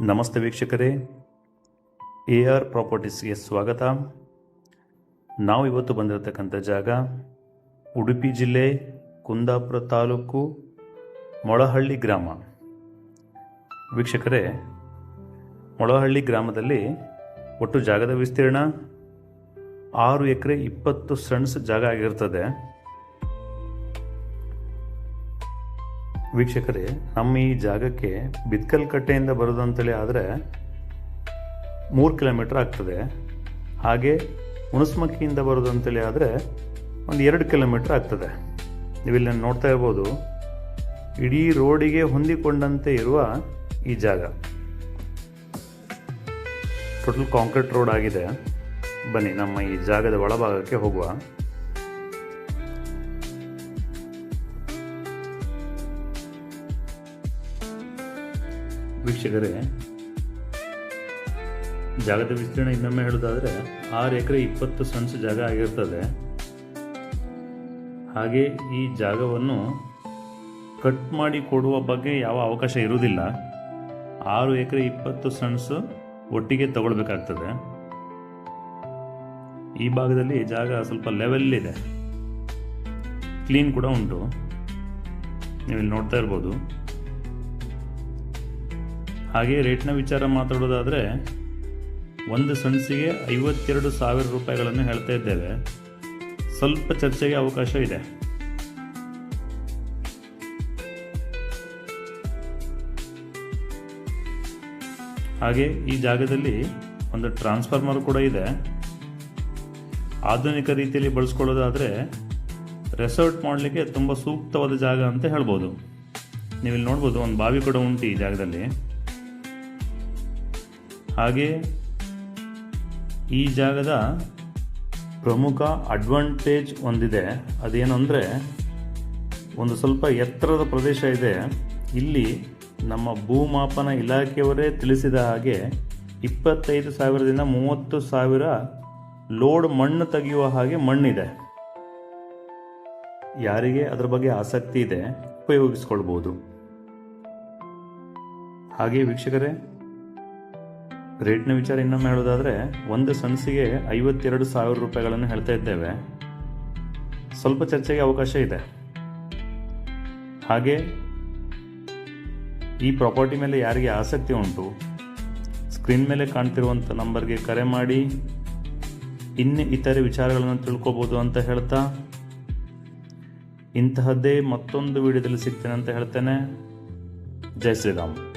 ನಮಸ್ತೆ ವೀಕ್ಷಕರೇ. A R ಪ್ರಾಪರ್ಟೀಸ್ಗೆ ಸ್ವಾಗತ. ನಾವು ಇವತ್ತು ಬಂದಿರತಕ್ಕಂಥ ಜಾಗ ಉಡುಪಿ ಜಿಲ್ಲೆ, ಕುಂದಾಪುರ ತಾಲೂಕು, ಮೊಳಹಳ್ಳಿ ಗ್ರಾಮ. ವೀಕ್ಷಕರೇ, ಮೊಳಹಳ್ಳಿ ಗ್ರಾಮದಲ್ಲಿ ಒಟ್ಟು ಜಾಗದ ವಿಸ್ತೀರ್ಣ ಆರು ಎಕರೆ ಇಪ್ಪತ್ತು ಸೆಂಟ್ಸ್ ಜಾಗ ಆಗಿರ್ತದೆ. ವೀಕ್ಷಕರೇ, ನಮ್ಮ ಈ ಜಾಗಕ್ಕೆ ಬಿತ್ಕಲ್ ಕಟ್ಟೆಯಿಂದ ಬರೋದು ಅಂತೇಳಿ ಆದರೆ ಮೂರು ಕಿಲೋಮೀಟರ್ ಆಗ್ತದೆ. ಹಾಗೆ ಹುಣಸ್ಮಕ್ಕಿಯಿಂದ ಬರೋದು ಅಂತೇಳಿ ಆದರೆ ಒಂದು ಎರಡು ಕಿಲೋಮೀಟ್ರ್ ಆಗ್ತದೆ. ನೀವಿಲ್ಲಿ ನೋಡ್ತಾ ಇರ್ಬೋದು, ಇಡೀ ರೋಡಿಗೆ ಹೊಂದಿಕೊಂಡಂತೆ ಇರುವ ಈ ಜಾಗ. ಟೋಟಲ್ ಕಾಂಕ್ರೀಟ್ ರೋಡ್ ಆಗಿದೆ. ಬನ್ನಿ, ನಮ್ಮ ಈ ಜಾಗದ ಒಳಭಾಗಕ್ಕೆ ಹೋಗುವ. ವೀಕ್ಷಕರೇ, ಜಾಗದ ವಿಸ್ತೀರ್ಣ ಇನ್ನೊಮ್ಮೆ ಹೇಳೋದಾದರೆ ಆರು ಎಕರೆ ಇಪ್ಪತ್ತು ಸೆನ್ಸ್ ಜಾಗ ಆಗಿರ್ತದೆ. ಹಾಗೆ ಈ ಜಾಗವನ್ನು ಕಟ್ ಮಾಡಿ ಕೊಡುವ ಬಗ್ಗೆ ಯಾವ ಅವಕಾಶ ಇರುವುದಿಲ್ಲ. ಆರು ಎಕರೆ ಇಪ್ಪತ್ತು ಸೆನ್ಸ್ ಒಟ್ಟಿಗೆ ತಗೊಳ್ಬೇಕಾಗ್ತದೆ. ಈ ಭಾಗದಲ್ಲಿ ಜಾಗ ಸ್ವಲ್ಪ ಲೆವೆಲ್ ಇದೆ. ಕ್ಲೀನ್ ಕೂಡ ಉಂಟು. ನೀವು ನೋಡ್ತಾ ಇರ್ಬೋದು. ಹಾಗೆ ರೇಟ್ನ ವಿಚಾರ ಮಾತಾಡೋದಾದರೆ ಒಂದು ಸಣ್ಸಿಗೆ ಐವತ್ತೆರಡು ಸಾವಿರ ರೂಪಾಯಿಗಳನ್ನು ಹೇಳ್ತಾ ಇದ್ದೇವೆ. ಸ್ವಲ್ಪ ಚರ್ಚೆಗೆ ಅವಕಾಶ ಇದೆ. ಹಾಗೆ ಈ ಜಾಗದಲ್ಲಿ ಒಂದು ಟ್ರಾನ್ಸ್ಫಾರ್ಮರ್ ಕೂಡ ಇದೆ. ಆಧುನಿಕ ರೀತಿಯಲ್ಲಿ ಬಳಸ್ಕೊಳ್ಳೋದಾದರೆ ರೆಸಾರ್ಟ್ ಮಾಡಲಿಕ್ಕೆ ತುಂಬ ಸೂಕ್ತವಾದ ಜಾಗ ಅಂತ ಹೇಳ್ಬೋದು. ನೀವಿಲ್ಲಿ ನೋಡ್ಬೋದು, ಒಂದು ಬಾವಿ ಕೂಡ ಉಂಟು ಈ ಜಾಗದಲ್ಲಿ. ಹಾಗೆ ಈ ಜಾಗದ ಪ್ರಮುಖ ಅಡ್ವಾಂಟೇಜ್ ಒಂದಿದೆ. ಅದೇನು ಅಂದರೆ ಒಂದು ಸ್ವಲ್ಪ ಎತ್ತರದ ಪ್ರದೇಶ ಇದೆ. ಇಲ್ಲಿ ನಮ್ಮ ಭೂಮಾಪನ ಇಲಾಖೆಯವರೇ ತಿಳಿಸಿದ ಹಾಗೆ ಇಪ್ಪತ್ತೈದು ಸಾವಿರದಿಂದ ಮೂವತ್ತು ಸಾವಿರ ಲೋಡ್ ಮಣ್ಣು ತೆಗೆಯುವ ಹಾಗೆ ಮಣ್ಣಿದೆ. ಯಾರಿಗೆ ಅದರ ಬಗ್ಗೆ ಆಸಕ್ತಿ ಇದೆ ಉಪಯೋಗಿಸ್ಕೊಳ್ಬೋದು. ಹಾಗೆ ವೀಕ್ಷಕರೇ ರೇಟ್ನ ವಿಚಾರ ಇನ್ನೊಮ್ಮೆ ಹೇಳೋದಾದರೆ, ಒಂದು ಸನ್ಸಿಗೆ ಐವತ್ತೆರಡು ಸಾವಿರ ರೂಪಾಯಿಗಳನ್ನು ಹೇಳ್ತಾ ಇದ್ದೇವೆ. ಸ್ವಲ್ಪ ಚರ್ಚೆಗೆ ಅವಕಾಶ ಇದೆ. ಹಾಗೆ, ಈ ಪ್ರಾಪರ್ಟಿ ಮೇಲೆ ಯಾರಿಗೆ ಆಸಕ್ತಿ ಉಂಟು, ಸ್ಕ್ರೀನ್ ಮೇಲೆ ಕಾಣ್ತಿರುವಂಥ ನಂಬರ್ಗೆ ಕರೆ ಮಾಡಿ, ಇನ್ನು ಇತರೆ ವಿಚಾರಗಳನ್ನು ತಿಳ್ಕೊಬೋದು ಅಂತ ಹೇಳ್ತಾ, ಇಂತಹದ್ದೇ ಮತ್ತೊಂದು ವಿಡಿಯೋದಲ್ಲಿ ಸಿಗ್ತೇನೆ ಅಂತ ಹೇಳ್ತೇನೆ. ಜೈ ಶ್ರೀರಾಮ್.